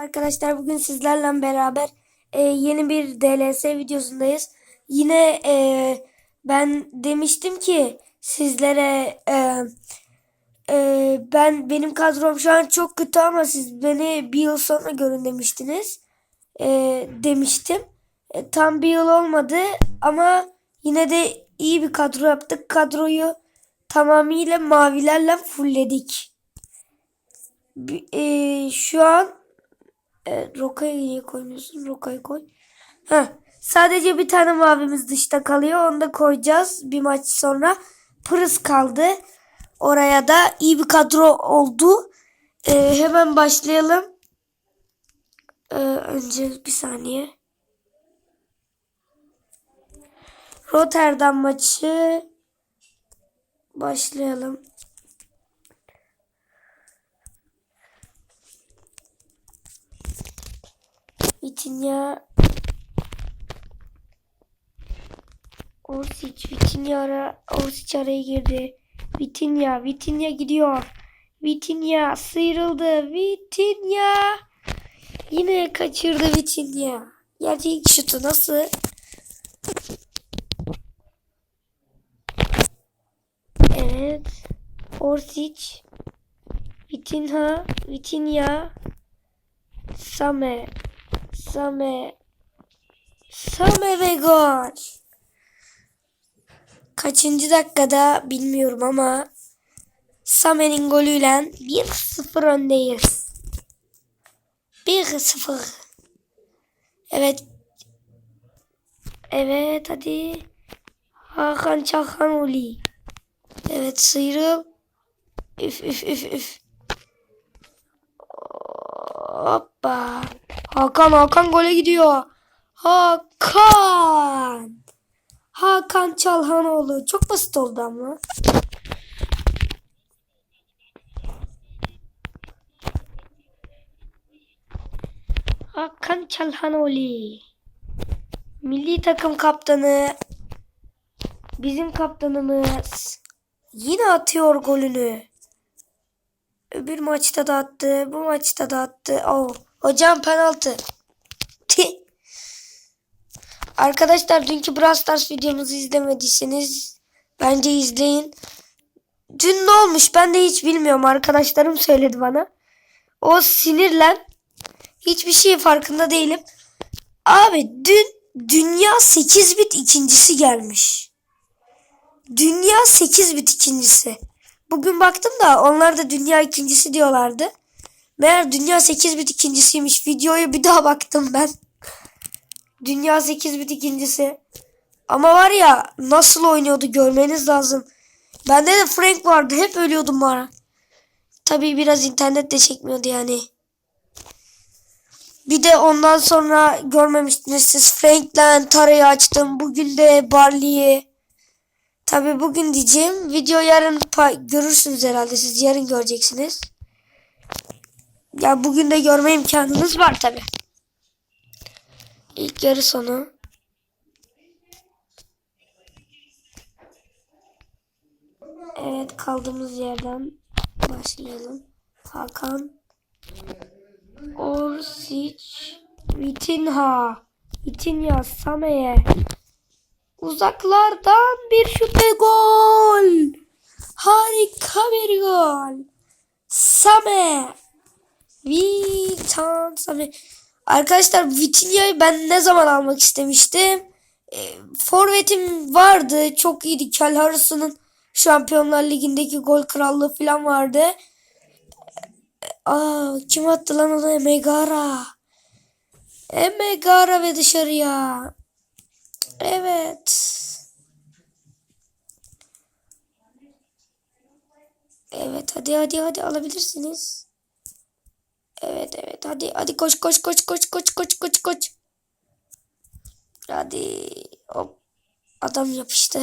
Arkadaşlar bugün sizlerle beraber e, yeni bir DLS videosundayız. Yine e, ben demiştim ki sizlere e, e, ben benim kadrom şu an çok kötü ama siz beni bir yıl sonra görün demiştiniz. E, demiştim. E, tam bir yıl olmadı ama yine de iyi bir kadro yaptık. Kadroyu tamamıyla mavilerle fullledik. E, şu an e, Roka'yı niye koymuyorsun? Roka'yı koy. Heh, sadece bir tane mavimiz dışta kalıyor. Onu da koyacağız bir maç sonra. Pırız kaldı. Oraya da iyi bir kadro oldu. E, hemen başlayalım. E, önce bir saniye. Rotterdam maçı başlayalım. Vitinha Orsic Vitinha ara Orsic araya girdi. Vitinha Vitinha gidiyor. Vitinha sıyrıldı. Vitinha yine kaçırdı Vitinha. Gerçi ilk şutu nasıl? Evet. Orsic Vitinha Vitinha Same Same Same ve gol. Kaçıncı dakikada bilmiyorum ama Same'nin golüyle 1-0 öndeyiz. 1-0. Evet. Evet hadi. Hakan Çalhanoğlu. Evet sıyrıl. Üf üf üf üf. Hoppa. Hakan Hakan gole gidiyor. Hakan. Hakan Çalhanoğlu. Çok basit oldu ama. Hakan Çalhanoğlu. Milli takım kaptanı. Bizim kaptanımız. Yine atıyor golünü. Öbür maçta da attı. Bu maçta da attı. Oh. Hocam penaltı. Arkadaşlar dünkü Brawl Stars videomuzu izlemediyseniz bence izleyin. Dün ne olmuş ben de hiç bilmiyorum. Arkadaşlarım söyledi bana. O sinirlen hiçbir şey farkında değilim. Abi dün dünya 8 bit ikincisi gelmiş. Dünya 8 bit ikincisi. Bugün baktım da onlar da dünya ikincisi diyorlardı. Meğer dünya 8 bit ikincisiymiş. Videoya bir daha baktım ben. Dünya 8 bit ikincisi. Ama var ya nasıl oynuyordu görmeniz lazım. Bende de Frank vardı. Hep ölüyordum bana. Tabii biraz internet de çekmiyordu yani. Bir de ondan sonra görmemiştiniz siz Frank'le Tara'yı açtım. Bugün de Barley'i. Tabii bugün diyeceğim. Video yarın görürsünüz herhalde. Siz yarın göreceksiniz. Ya bugün de görme imkanınız var tabii. İlk yarı sonu. Evet kaldığımız yerden başlayalım. Hakan Orsic Vitinha Vitinha Same'ye Uzaklardan bir şut gol. Harika bir gol. Same. Vitan Same. Arkadaşlar Vitinha'yı ben ne zaman almak istemiştim? E, Forvet'im vardı. Çok iyiydi. Kel Harrison'un Şampiyonlar Ligi'ndeki gol krallığı falan vardı. E, Aa, kim attı lan onu? Emegara. Emegara ve dışarıya. Evet. Evet hadi hadi hadi alabilirsiniz. Evet evet hadi hadi koş koş koş koş koş koş koş koş. Hadi hop adam yapıştı.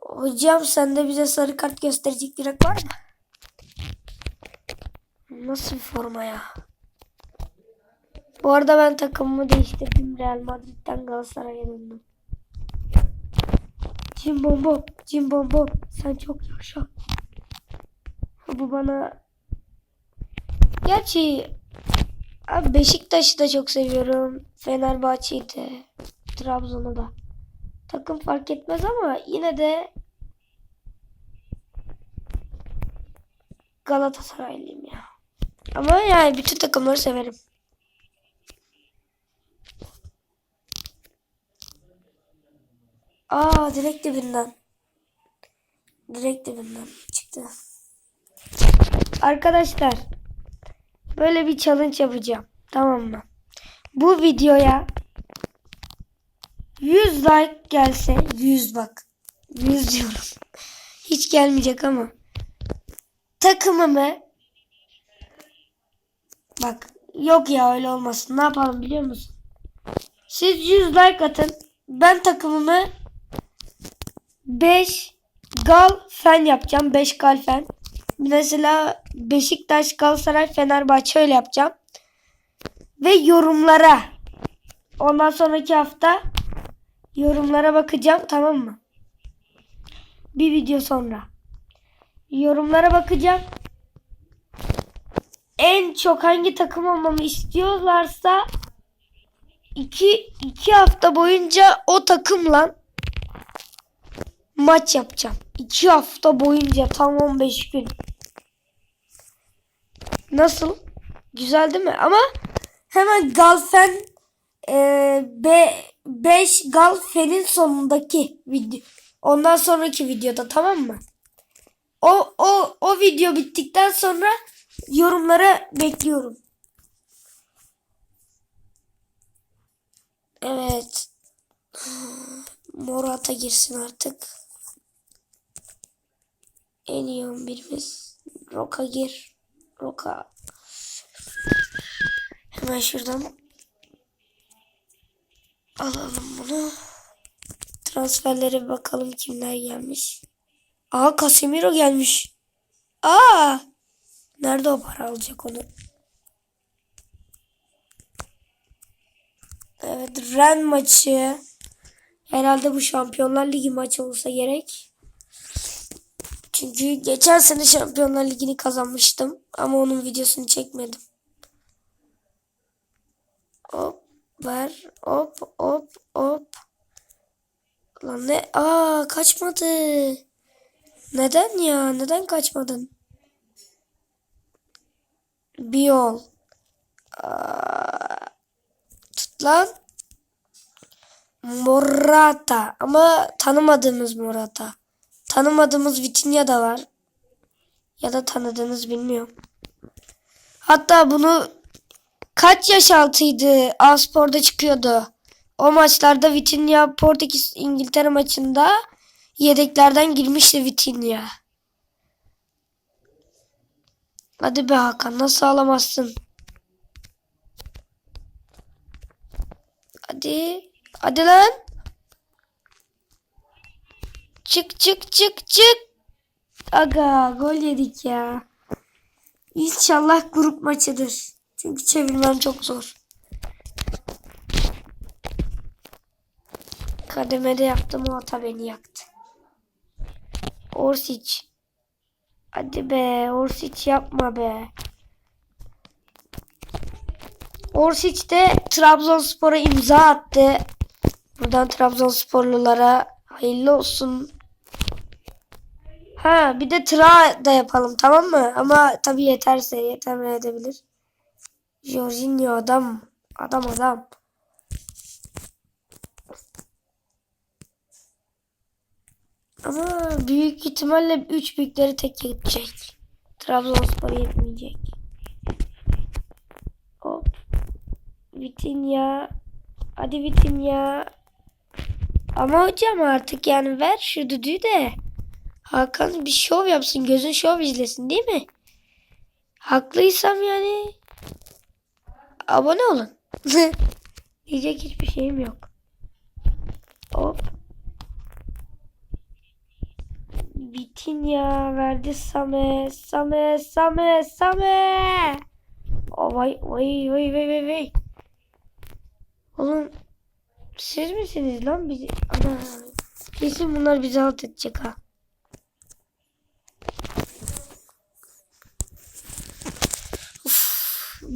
Hocam sen de bize sarı kart gösterecek direkt var mı? Nasıl bir forma ya? Bu arada ben takımımı değiştirdim. Real Madrid'den Galatasaray'a döndüm. Jim Bombo, Jim Bombo sen çok yaşa. Bu bana Gerçi Abi Beşiktaş'ı da çok seviyorum. Fenerbahçe'yi de. Trabzon'u da. Takım fark etmez ama yine de Galatasaraylıyım ya. Ama yani bütün takımları severim. Aa direkt dibinden. Direkt dibinden çıktı. Arkadaşlar böyle bir challenge yapacağım. Tamam mı? Bu videoya 100 like gelse 100 bak. 100 diyorum. Hiç gelmeyecek ama. Takımımı bak yok ya öyle olmasın. Ne yapalım biliyor musun? Siz 100 like atın. Ben takımımı 5 gal fen yapacağım. 5 gal fen. Mesela Beşiktaş, Galatasaray, Fenerbahçe öyle yapacağım. Ve yorumlara ondan sonraki hafta yorumlara bakacağım tamam mı? Bir video sonra. Yorumlara bakacağım. En çok hangi takım olmamı istiyorlarsa iki, iki hafta boyunca o takımla maç yapacağım. 2 hafta boyunca tam 15 gün. Nasıl? Güzel değil mi? Ama hemen Galfen e, 5 Galfen'in sonundaki video. Ondan sonraki videoda tamam mı? O o o video bittikten sonra yorumlara bekliyorum. Evet. Morata girsin artık. En iyi 11'imiz. Roka gir. Roka. Hemen şuradan alalım bunu. Transferlere bakalım kimler gelmiş. Aa Casemiro gelmiş. Aa! Nerede o para alacak onu? Evet Ren maçı. Herhalde bu Şampiyonlar Ligi maçı olsa gerek. Çünkü geçen sene Şampiyonlar Ligi'ni kazanmıştım. Ama onun videosunu çekmedim. Hop ver. Hop hop hop. Lan ne? Aa kaçmadı. Neden ya? Neden kaçmadın? Bir yol. Aa, tut lan. Morata. Ama tanımadığımız Morata. Tanımadığımız Vitinha da var. Ya da tanıdığınız bilmiyorum. Hatta bunu kaç yaş altıydı? Aspor'da çıkıyordu. O maçlarda Vitinha Portekiz İngiltere maçında yedeklerden girmişti Vitinha. Hadi be Hakan nasıl alamazsın? Hadi. Hadi lan. Çık çık çık çık. Aga gol yedik ya. İnşallah grup maçıdır. Çünkü çevirmem çok zor. Kademede yaptım o hata beni yaktı. Orsic. Hadi be Orsic yapma be. Orsic de Trabzonspor'a imza attı. Buradan Trabzonsporlulara hayırlı olsun. Ha bir de Tra da yapalım tamam mı? Ama tabii yeterse yetemeyebilir. Jorginho adam. Adam adam. Ama büyük ihtimalle 3 büyükleri tek yetecek. Trabzonspor yetmeyecek. Hop. Vitinha. Hadi Vitinha. Ama hocam artık yani ver şu düdüğü de. Hakan bir şov yapsın. Gözün şov izlesin değil mi? Haklıysam yani. Abone olun. Diyecek hiçbir şeyim yok. Hop. Vitinha verdi Same. Same, Same, Same. Oh, vay, vay, vay, vay, vay, vay. Oğlum siz misiniz lan bizi? Ana. Kesin bunlar bizi alt edecek ha.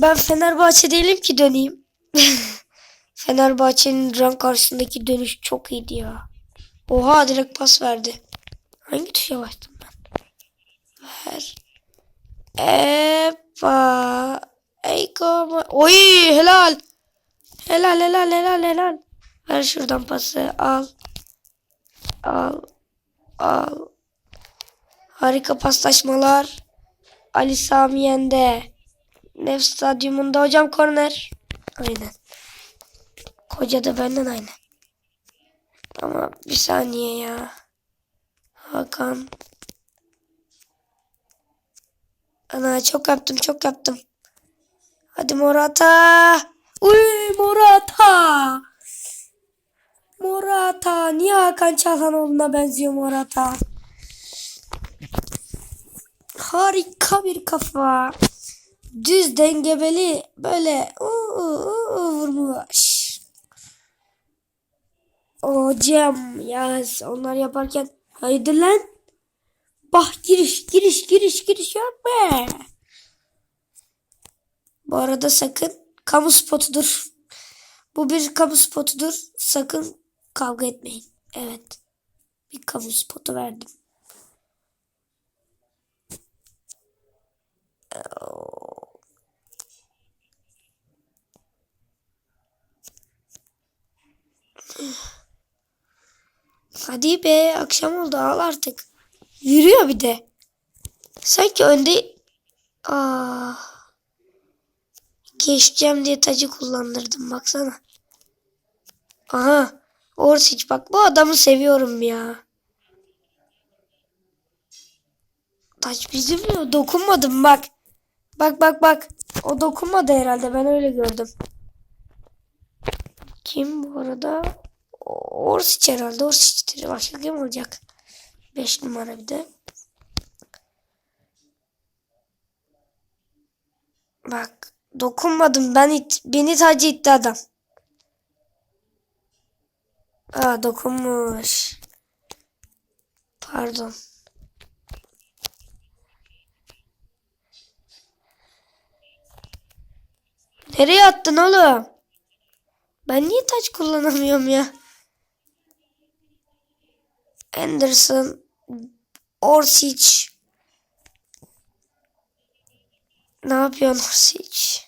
Ben Fenerbahçe değilim ki döneyim. Fenerbahçe'nin rank karşısındaki dönüş çok iyiydi ya. Oha direkt pas verdi. Hangi tuşa bastım ben? Ver. Epa. Eyko. Oy helal. Helal helal helal helal. Ver şuradan pası al. Al. Al. Harika paslaşmalar. Ali Sami Yende. Nef stadyumunda hocam korner. Aynen. Koca da benden aynı. Ama bir saniye ya. Hakan. Ana çok yaptım çok yaptım. Hadi Morata. Uy Morata. Morata. Niye Hakan Çalhanoğlu'na benziyor Morata? Harika bir kafa. Düz dengebeli böyle uu, uu, vurmuş. Hocam ya onlar yaparken haydi lan. Bah giriş giriş giriş giriş yapma. Bu arada sakın kamu spotudur. Bu bir kamu spotudur. Sakın kavga etmeyin. Evet. Bir kamu spotu verdim. Hadi be akşam oldu al artık. Yürüyor bir de. Sanki önde... Aa, geçeceğim diye tacı kullandırdım baksana. Aha Orsic bak bu adamı seviyorum ya. Taç bizim mi? Dokunmadım bak. Bak bak bak. O dokunmadı herhalde ben öyle gördüm. Kim bu arada? Orsic herhalde. Orsic'tir. Başka kim olacak? 5 numara bir de. Bak dokunmadım ben it, beni tacı itti adam. Aa dokunmuş. Pardon. Nereye attın oğlum? Ben niye taç kullanamıyorum ya? Anderson, Orsic. Ne yapıyorsun Orsic?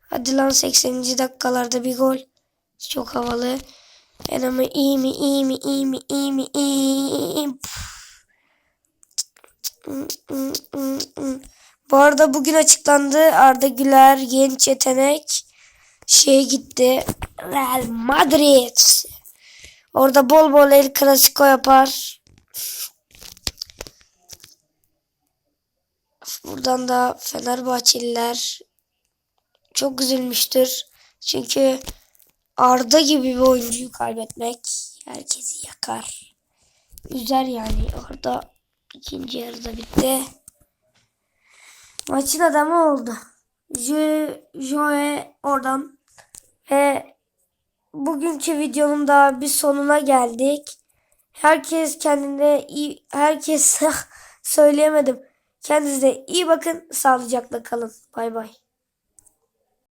Hadi lan 80. dakikalarda bir gol. Çok havalı. Ben ama iyi mi iyi mi iyi mi iyi mi iyi mi? Bu arada bugün açıklandı Arda Güler genç yetenek şey gitti Real Madrid. Orada bol bol El Clasico yapar. Buradan da Fenerbahçeliler çok üzülmüştür. Çünkü Arda gibi bir oyuncuyu kaybetmek herkesi yakar. Üzer yani. Orada ikinci yarıda bitti. Maçın adamı oldu. Je, Joe oradan ve bugünkü videonun da bir sonuna geldik. Herkes kendine iyi, herkes söyleyemedim. Kendinize iyi bakın, sağlıcakla kalın. Bay bay.